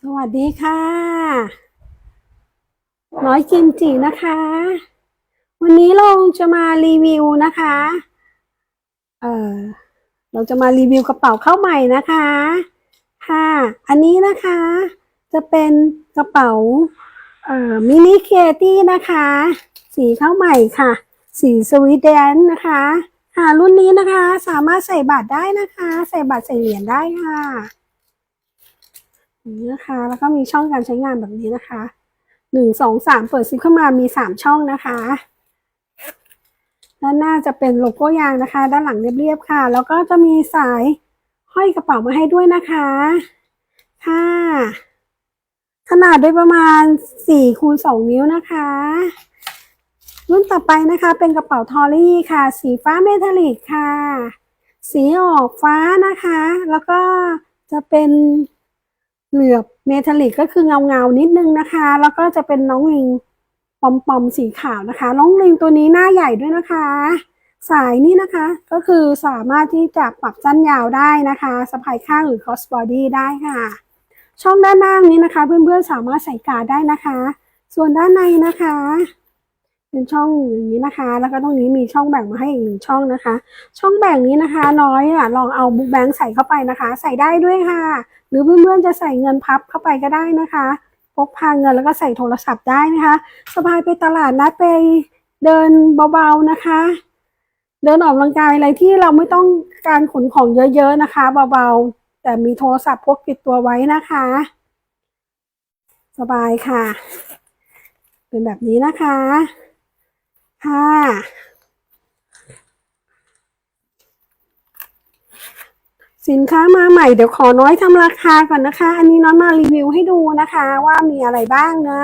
สวัสดีค่ะ น้อยกิมจินะคะ วันนี้เราจะมารีวิวนะคะ เออเราจะมารีวิวกระเป๋าเข้าใหม่นะคะ ค่ะ อันนี้นะคะ จะเป็นกระเป๋า เอ่อ มินิเคตี้นะคะ สีเข้าใหม่ค่ะ สีสวีเดนนะคะ ค่ะ รุ่นนี้นะคะ สามารถใส่บัตรได้นะคะ ใส่บัตรใส่เหรียญได้ค่ะ นี้นะคะ แล้วก็มีช่องการใช้งานแบบนี้นะคะหนึ่งสองสามเปิดซิปเข้ามามีสามช่องนะคะ ด้านหน้าจะเป็นโลโก้ยางนะคะ ด้านหลังเรียบๆค่ะ แล้วก็จะมีสายห้อยกระเป๋ามาให้ด้วยนะคะค่ะขนาดด้วยประมาณสี่คูณสองนิ้วนะคะรุ่นต่อไปนะคะ เป็นกระเป๋าทอรี่ค่ะ สีฟ้าเมทัลลิกค่ะ สีออกฟ้านะคะ แล้วก็จะเป็น เหลือบเมทัลลิกก็คือเงาเงานิดนึงนะคะ แล้วก็จะเป็นน้องลิงปอมปอมๆสีขาวนะคะ น้องลิงตัวนี้หน้าใหญ่ด้วยนะคะ สายนี่นะคะก็คือสามารถที่จะปรับสั้นยาวได้นะคะสะพายข้างหรือ cross body ได้ค่ะ ช่องด้านล่างนี้นะคะ เพื่อนๆสามารถใส่กาได้นะคะ ส่วนด้านในนะคะ เป็นช่องอย่างนี้นะคะ แล้วก็ตรงนี้มีช่องแบ่งมาให้อีกหนึ่งช่องนะคะ ช่องแบ่งนี้นะคะ น้อยอะลองเอาบุ๊กแบงค์ใส่เข้าไปนะคะ ใส่ได้ด้วยค่ะ หรือเพื่อนๆจะใส่เงินพับเข้าไปก็ได้นะคะพกพาเงินแล้วก็ใส่โทรศัพท์ได้นะคะสบายไปตลาดนัดไปเดินเบาๆนะคะ เดินออกกำลังกายอะไรที่เราไม่ต้องการขนของเยอะๆนะคะเบาๆแต่มีโทรศัพท์พกติดตัวไว้นะคะ สบายค่ะ เป็นแบบนี้นะคะ ค่ะสินค้ามาใหม่เดี๋ยวขอน้อยทำราคาก่อนนะคะ อันนี้น้อยมารีวิวให้ดูนะคะ ว่ามีอะไรบ้างนะ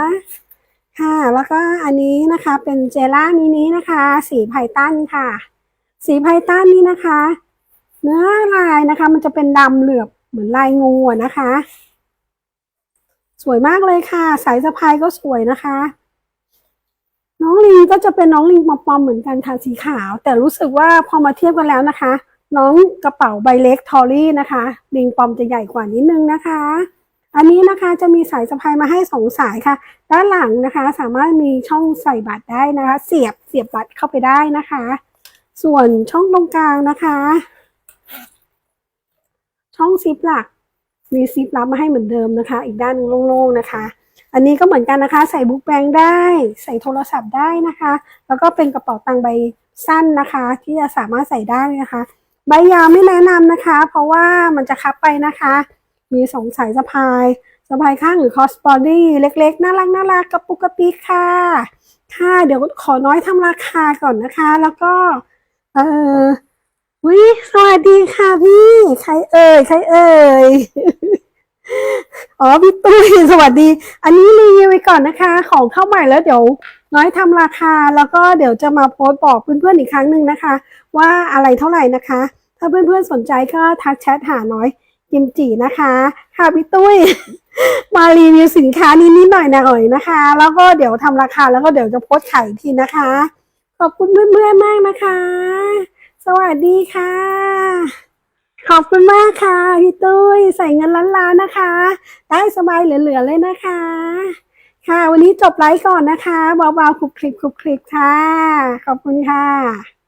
ค่ะ แล้วก็อันนี้นะคะเป็นเจล่ามินินะคะ สีไพตันค่ะ สีไพตันนี่นะคะ เนื้อลายนะคะ มันจะเป็นดำเหลือบเหมือนลายงูนะคะ สวยมากเลยค่ะ สายสะพายก็สวยนะคะ น้องลิงก็จะเป็นน้องลิงปอมๆเหมือนกันค่ะสีขาว แต่รู้สึกว่าพอมาเทียบกันแล้วนะคะ น้องกระเป๋าใบเล็กทอรี่นะคะ ลิงปอมจะใหญ่กว่านิดนึงนะคะ อันนี้นะคะจะมีสายสะพายมาให้สองสายค่ะ ด้านหลังนะคะ สามารถมีช่องใส่บัตรได้นะคะ เสียบเสียบบัตรเข้าไปได้นะคะ ส่วนช่องตรงกลางนะคะ ช่องซิปหลักมีซิปลับมาให้เหมือนเดิมนะคะ อีกด้านหนึงโล่งๆนะคะ อันนี้ก็เหมือนกันนะคะ ใส่บุ๊กแบงได้ ใส่โทรศัพท์ได้นะคะ แล้วก็เป็นกระเป๋าตังค์ใบสั้นนะคะ ที่จะสามารถใส่ได้นะคะ ใบยาวไม่แนะนำนะคะ เพราะว่ามันจะคับไปนะคะ มีสองสายสะพายสะพายข้างหรือ cross body เล็กๆ น่ารักน่ารักกระปุกกระปิกค่ะ ค่ะ เดี๋ยวขอน้อยทำราคาก่อนนะคะ แล้วก็ เออวิสวัสดีค่ะพี่ ใครเอ่ย ใครเอ่ย อ๋อพี่ตุ้ยสวัสดี อันนี้รีวิวไว้ก่อนนะคะ ของเข้าใหม่แล้วเดี๋ยว น้อยทำราคาแล้วก็เดี๋ยวจะมาโพสต์บอกเพื่อนๆอีกครั้งหนึ่งนะคะ ว่าอะไรเท่าไหร่นะคะ ถ้าเพื่อนๆสนใจก็ทักแชทหาน้อยกิมจินะคะ ค่ะพี่ตุ้ย มารีวิวสินค้านี้นิดหน่อยหน่อยนะคะ แล้วก็เดี๋ยวทำราคาแล้วก็เดี๋ยวจะโพสต์ขายทีนะคะ ขอบคุณเพื่อนๆมากนะคะ สวัสดีค่ะ ขอบคุณมากค่ะพี่ตุ้ยใส่เงินล้านล้านนะคะ ได้สบายเหลือๆเลยนะคะ ค่ะ วันนี้จบไลฟ์ก่อนนะคะเบาๆคลุกคลิกคลุกคลิกค่ะ ขอบคุณค่ะ